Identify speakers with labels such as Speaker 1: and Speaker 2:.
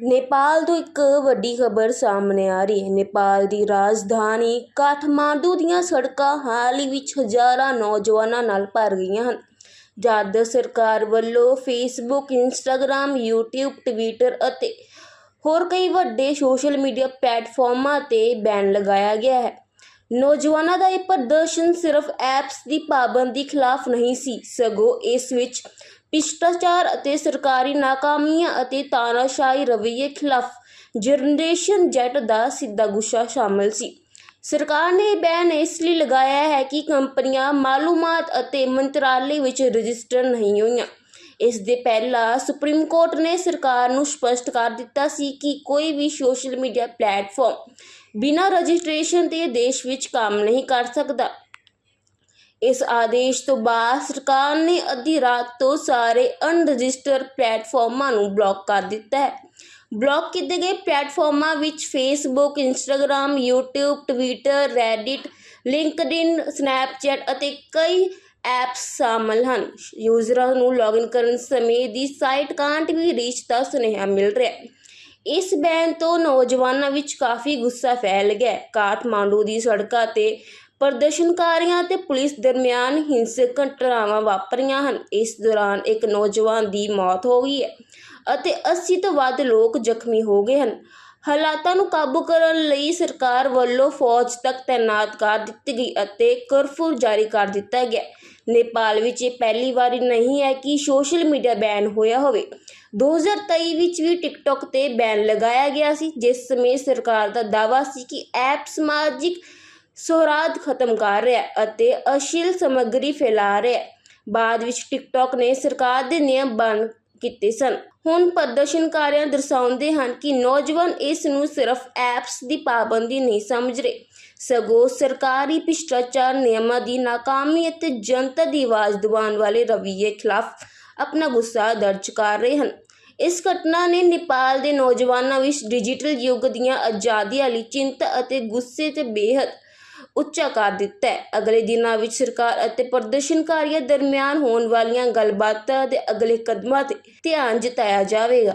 Speaker 1: ਨੇਪਾਲ ਤੋਂ ਇੱਕ ਵੱਡੀ ਖਬਰ ਸਾਹਮਣੇ ਆ ਰਹੀ ਹੈ। ਨੇਪਾਲ ਦੀ ਰਾਜਧਾਨੀ ਕਾਠਮਾਂਡੂ ਦੀਆਂ ਸੜਕਾਂ ਹਾਲ ਹੀ ਵਿੱਚ ਹਜ਼ਾਰਾਂ ਨੌਜਵਾਨਾਂ ਨਾਲ ਭਰ ਗਈਆਂ ਹਨ। ਜਦ ਸਰਕਾਰ ਵੱਲੋਂ ਫੇਸਬੁੱਕ ਇੰਸਟਾਗ੍ਰam YouTube ਟਵਿੱਟਰ ਅਤੇ ਹੋਰ ਕਈ ਵੱਡੇ ਸੋਸ਼ਲ ਮੀਡੀਆ ਪਲੇਟਫਾਰਮਾਂ ਤੇ ਬੈਨ ਲਗਾਇਆ ਗਿਆ ਹੈ। ਨੌਜਵਾਨਾਂ ਦਾ ਇਹ ਪ੍ਰਦਰਸ਼ਨ ਸਿਰਫ ਐਪਸ ਦੀ ਪਾਬੰਦੀ ਖਿਲਾਫ ਨਹੀਂ ਸੀ। ਸਗੋਂ ਇਸ ਵਿੱਚ ਭ੍ਰਿਸ਼ਟਾਚਾਰ ਅਤੇ ਸਰਕਾਰੀ ਨਾਕਾਮੀਆਂ ਅਤੇ ਤਾਨਾਸ਼ਾਹੀ ਰਵੱਈਏ ਖਿਲਾਫ ਜਨਰੇਸ਼ਨ ਜੈਟ ਦਾ ਸਿੱਧਾ ਗੁੱਸਾ ਸ਼ਾਮਲ ਸੀ। ਸਰਕਾਰ ਨੇ ਇਹ ਬੈਨ ਇਸ ਲਈ ਲਗਾਇਆ ਹੈ ਕਿ ਕੰਪਨੀਆਂ ਮਾਲੂਮਾਤ ਅਤੇ ਮੰਤਰਾਲੇ ਵਿੱਚ ਰਜਿਸਟਰ ਨਹੀਂ ਹੋਈਆਂ। ਇਸ ਦੇ ਪਹਿਲਾਂ ਸੁਪਰੀਮ ਕੋਰਟ ਨੇ ਸਰਕਾਰ ਨੂੰ ਸਪਸ਼ਟ ਕਰ ਦਿੱਤਾ ਸੀ ਕਿ ਕੋਈ ਵੀ ਸੋਸ਼ਲ ਮੀਡੀਆ ਪਲੇਟਫਾਰਮ ਬਿਨਾਂ ਰਜਿਸਟ੍ਰੇਸ਼ਨ ਦੇ ਦੇਸ਼ ਵਿੱਚ ਕੰਮ ਨਹੀਂ ਕਰ ਸਕਦਾ। ਇਸ ਆਦੇਸ਼ ਤੋਂ ਬਾਅਦ ਸਰਕਾਰ ਨੇ ਅੱਧੀ ਰਾਤ ਤੋਂ ਸਾਰੇ ਅਨਰਜਿਸਟਰ ਪਲੇਟਫਾਰਮਾਂ ਨੂੰ ਬਲੌਕ ਕਰ ਦਿੱਤਾ ਹੈ। ਬਲੌਕ ਕੀਤੇ ਗਏ ਪਲੇਟਫਾਰਮਾਂ ਵਿੱਚ Facebook Instagram YouTube Twitter Reddit LinkedIn Snapchat ਅਤੇ ਕਈ ਐਪਸ ਸ਼ਾਮਲ ਹਨ। ਯੂਜ਼ਰਾਂ ਨੂੰ ਲੌਗਇਨ ਕਰਨ ਸਮੇਂ ਦੀ ਸਾਈਟ ਕਾਂਟ ਵੀ ਰੀਚ ਦਾ ਸੁਨੇਹਾ ਮਿਲ ਰਿਹਾ ਹੈ। ਇਸ ਬੈਨ ਤੋਂ ਨੌਜਵਾਨਾਂ ਵਿੱਚ ਕਾਫੀ ਗੁੱਸਾ ਫੈਲ ਗਿਆ ਕਾਠਮਾਂਡੂ ਦੀ ਸੜਕਾਂ ਤੇ ਪ੍ਰਦਰਸ਼ਨਕਾਰੀਆਂ ਅਤੇ ਪੁਲਿਸ ਦਰਮਿਆਨ ਹਿੰਸਕ ਘਟਨਾਵਾਂ ਵਾਪਰੀਆਂ ਹਨ। ਇਸ ਦੌਰਾਨ ਇੱਕ ਨੌਜਵਾਨ ਦੀ ਮੌਤ ਹੋ ਗਈ ਹੈ ਅਤੇ 80 ਤੋਂ ਵੱਧ ਲੋਕ ਜ਼ਖਮੀ ਹੋ ਗਏ ਹਨ। ਹਾਲਾਤਾਂ ਨੂੰ ਕਾਬੂ ਕਰਨ ਲਈ ਸਰਕਾਰ ਵੱਲੋਂ ਫੌਜ ਤੱਕ ਤਾਇਨਾਤ ਕਰ ਦਿੱਤੀ ਗਈ ਅਤੇ ਕਰਫਿਊ ਜਾਰੀ ਕਰ ਦਿੱਤਾ ਗਿਆ ਨੇਪਾਲ ਵਿੱਚ ਇਹ ਪਹਿਲੀ ਵਾਰੀ ਨਹੀਂ ਹੈ ਕਿ ਸੋਸ਼ਲ ਮੀਡੀਆ ਬੈਨ ਹੋਇਆ ਹੋਵੇ। 2023 ਵਿੱਚ ਵੀ ਟਿਕਟੌਕ ਤੇ ਬੈਨ ਲਗਾਇਆ ਗਿਆ ਸੀ। ਜਿਸ ਸਮੇਂ ਸਰਕਾਰ ਦਾ ਦਾਅਵਾ ਸੀ ਕਿ ਐਪ ਸਮਾਜਿਕ ਸੌਹਾਰਦ ਖਤਮ ਕਰ ਰਿਹਾ ਹੈ ਅਤੇ ਅਸ਼ੀਲ ਸਮੱਗਰੀ ਫੈਲਾ ਰਿਹਾ। ਹੈ ਬਾਅਦ ਵਿੱਚ ਟਿਕਟੌਕ ਨੇ ਸਰਕਾਰ ਦੇ ਨਿਯਮ ਬੰਦ ਕੀਤੇ ਸਨ। ਹੁਣ ਪ੍ਰਦਰਸ਼ਨਕਾਰੀਆਂ ਦਰਸਾਉਂਦੇ ਹਨ ਕਿ ਨੌਜਵਾਨ ਇਸ ਨੂੰ ਸਿਰਫ ਐਪਸ ਦੀ ਪਾਬੰਦੀ ਨਹੀਂ ਸਮਝ ਰਹੇ। ਸਗੋਂ ਸਰਕਾਰੀ ਭ੍ਰਿਸ਼ਟਾਚਾਰ ਨਿਯਮਾਂ ਦੀ ਨਾਕਾਮੀ ਅਤੇ ਜਨਤਾ ਦੀ ਆਵਾਜ਼ ਦਬਾਉਣ ਵਾਲੇ ਰਵੱਈਏ ਖਿਲਾਫ ਆਪਣਾ ਗੁੱਸਾ ਦਰਜ ਕਰ ਰਹੇ ਹਨ। ਇਸ ਘਟਨਾ ਨੇ ਨੇਪਾਲ ਦੇ ਨੌਜਵਾਨਾਂ ਵਿੱਚ ਡਿਜੀਟਲ ਯੁੱਗ ਦੀਆਂ ਆਜ਼ਾਦੀਆਂ ਲਈ ਚਿੰਤਾ ਅਤੇ ਗੁੱਸੇ ਤੇ ਬੇਹੱਦ ਉੱਚਾ ਕਰ ਦਿੱਤਾ ਹੈ। ਅਗਲੇ ਦਿਨਾਂ ਵਿੱਚ ਸਰਕਾਰ ਅਤੇ ਪ੍ਰਦਰਸ਼ਨਕਾਰੀਆਂ ਦਰਮਿਆਨ ਹੋਣ ਵਾਲੀਆਂ ਗੱਲਬਾਤਾਂ ਦੇ ਅਗਲੇ ਕਦਮਾਂ ਤੇ ਧਿਆਨ ਜਤਾਇਆ ਜਾਵੇਗਾ।